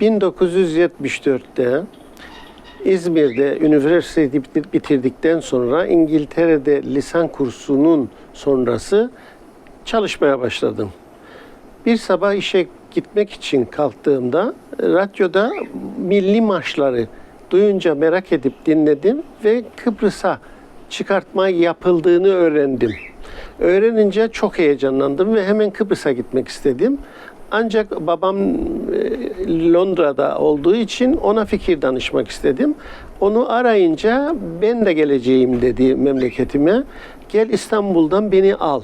1974'te İzmir'de üniversiteyi bitir- bitirdikten sonra İngiltere'de lisan kursunun sonrası çalışmaya başladım. Bir sabah işe gitmek için kalktığımda radyoda milli marşları duyunca merak edip dinledim ve Kıbrıs'a çıkartma yapıldığını öğrendim. Öğrenince çok heyecanlandım ve hemen Kıbrıs'a gitmek istedim. Ancak babam e, Londra'da olduğu için ona fikir danışmak istedim. Onu arayınca ben de geleceğim dedi memleketime. Gel İstanbul'dan beni al.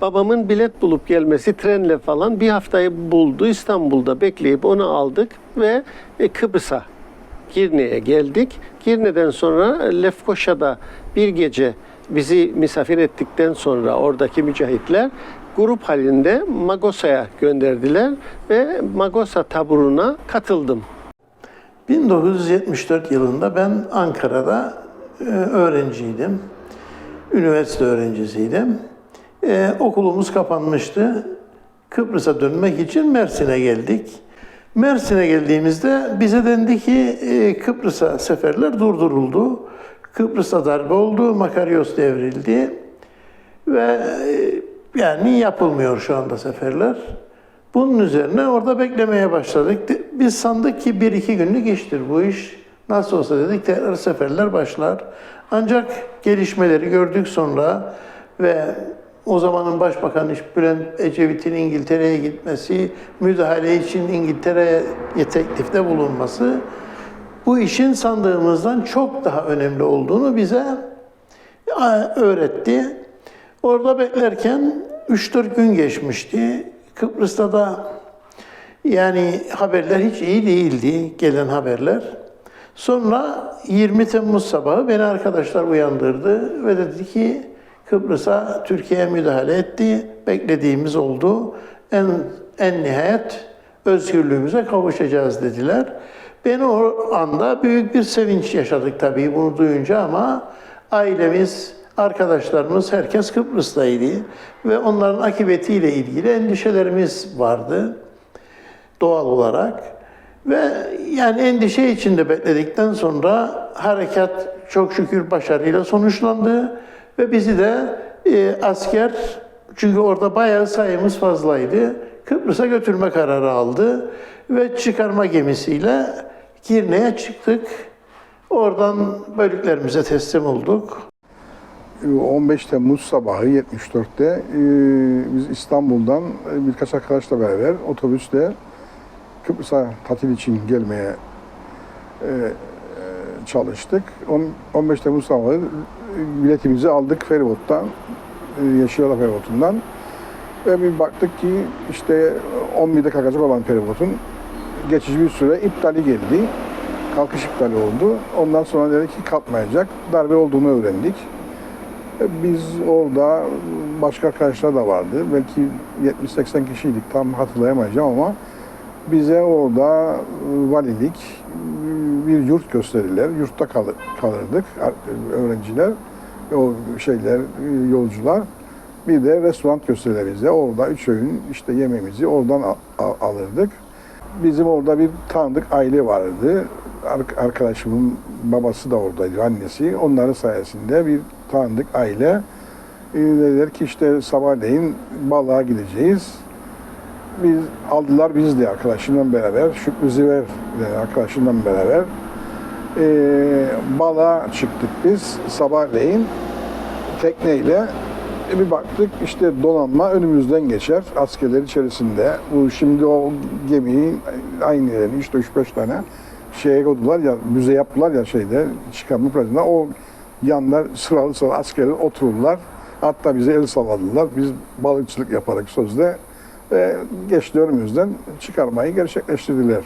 Babamın bilet bulup gelmesi trenle falan bir haftayı buldu. İstanbul'da bekleyip onu aldık ve e, Kıbrıs'a, Girne'ye geldik. Girne'den sonra Lefkoşa'da bir gece bizi misafir ettikten sonra oradaki mücahitler grup halinde Magosa'ya gönderdiler ve Magosa taburuna katıldım. 1974 yılında ben Ankara'da e, öğrenciydim. Üniversite öğrencisiydim. E, okulumuz kapanmıştı. Kıbrıs'a dönmek için Mersin'e geldik. Mersin'e geldiğimizde bize dendi ki e, Kıbrıs'a seferler durduruldu. Kıbrıs'ta darbe oldu, Makaryos devrildi ve e, yani yapılmıyor şu anda seferler. Bunun üzerine orada beklemeye başladık. Biz sandık ki bir iki günlük iştir bu iş. Nasıl olsa dedik tekrar seferler başlar. Ancak gelişmeleri gördük sonra ve o zamanın Başbakanı Bülent Ecevit'in İngiltere'ye gitmesi, müdahale için İngiltere'ye teklifte bulunması bu işin sandığımızdan çok daha önemli olduğunu bize e, öğretti. Orada beklerken 3-4 gün geçmişti. Kıbrıs'ta da yani haberler hiç iyi değildi, gelen haberler. Sonra 20 Temmuz sabahı beni arkadaşlar uyandırdı ve dedi ki Kıbrıs'a Türkiye müdahale etti, beklediğimiz oldu. En, en nihayet özgürlüğümüze kavuşacağız dediler. Ben o anda büyük bir sevinç yaşadık tabii bunu duyunca ama ailemiz, arkadaşlarımız herkes Kıbrıs'taydı ve onların akıbetiyle ilgili endişelerimiz vardı doğal olarak. Ve yani endişe içinde bekledikten sonra harekat çok şükür başarıyla sonuçlandı ve bizi de e, asker çünkü orada bayağı sayımız fazlaydı. Kıbrıs'a götürme kararı aldı ve çıkarma gemisiyle Girne'ye çıktık. Oradan bölüklerimize teslim olduk. 15 Temmuz sabahı 74'te e, biz İstanbul'dan e, birkaç arkadaşla beraber otobüsle Kıbrıs'a tatil için gelmeye e, çalıştık. On- 15 Temmuz sabahı biletimizi aldık feribottan, Yeşilyala feribotundan. Ve bir baktık ki işte 11'de kalkacak olan feribotun geçici bir süre iptali geldi. Kalkış iptali oldu. Ondan sonra dedi ki kalkmayacak. Darbe olduğunu öğrendik. Biz orada başka arkadaşlar da vardı. Belki 70-80 kişiydik tam hatırlayamayacağım ama bize orada valilik bir yurt gösterirler. Yurtta kal- kalırdık öğrenciler, o şeyler, yolcular. Bir de restoran gösterirler bize. Orada üç öğün işte yemeğimizi oradan al- al- alırdık. Bizim orada bir tanıdık aile vardı. Ar- Arkadaşımın babası da oradaydı, annesi. Onların sayesinde bir tanıdık aile. E, dediler ki işte sabahleyin balığa gideceğiz. Biz aldılar biz de arkadaşımla beraber, Şükrü Ziver denen arkadaşımla beraber e, balığa çıktık biz sabahleyin tekneyle. E, bir baktık işte donanma önümüzden geçer askerler içerisinde. Bu şimdi o gemiyi aynı yerini işte 3-5 tane şeye koydular ya müze yaptılar ya şeyde çıkarma plajında o yanlar sıralı sıralı askerler otururlar. Hatta bize el salladılar. Biz balıkçılık yaparak sözde ve geçti önümüzden çıkarmayı gerçekleştirdiler.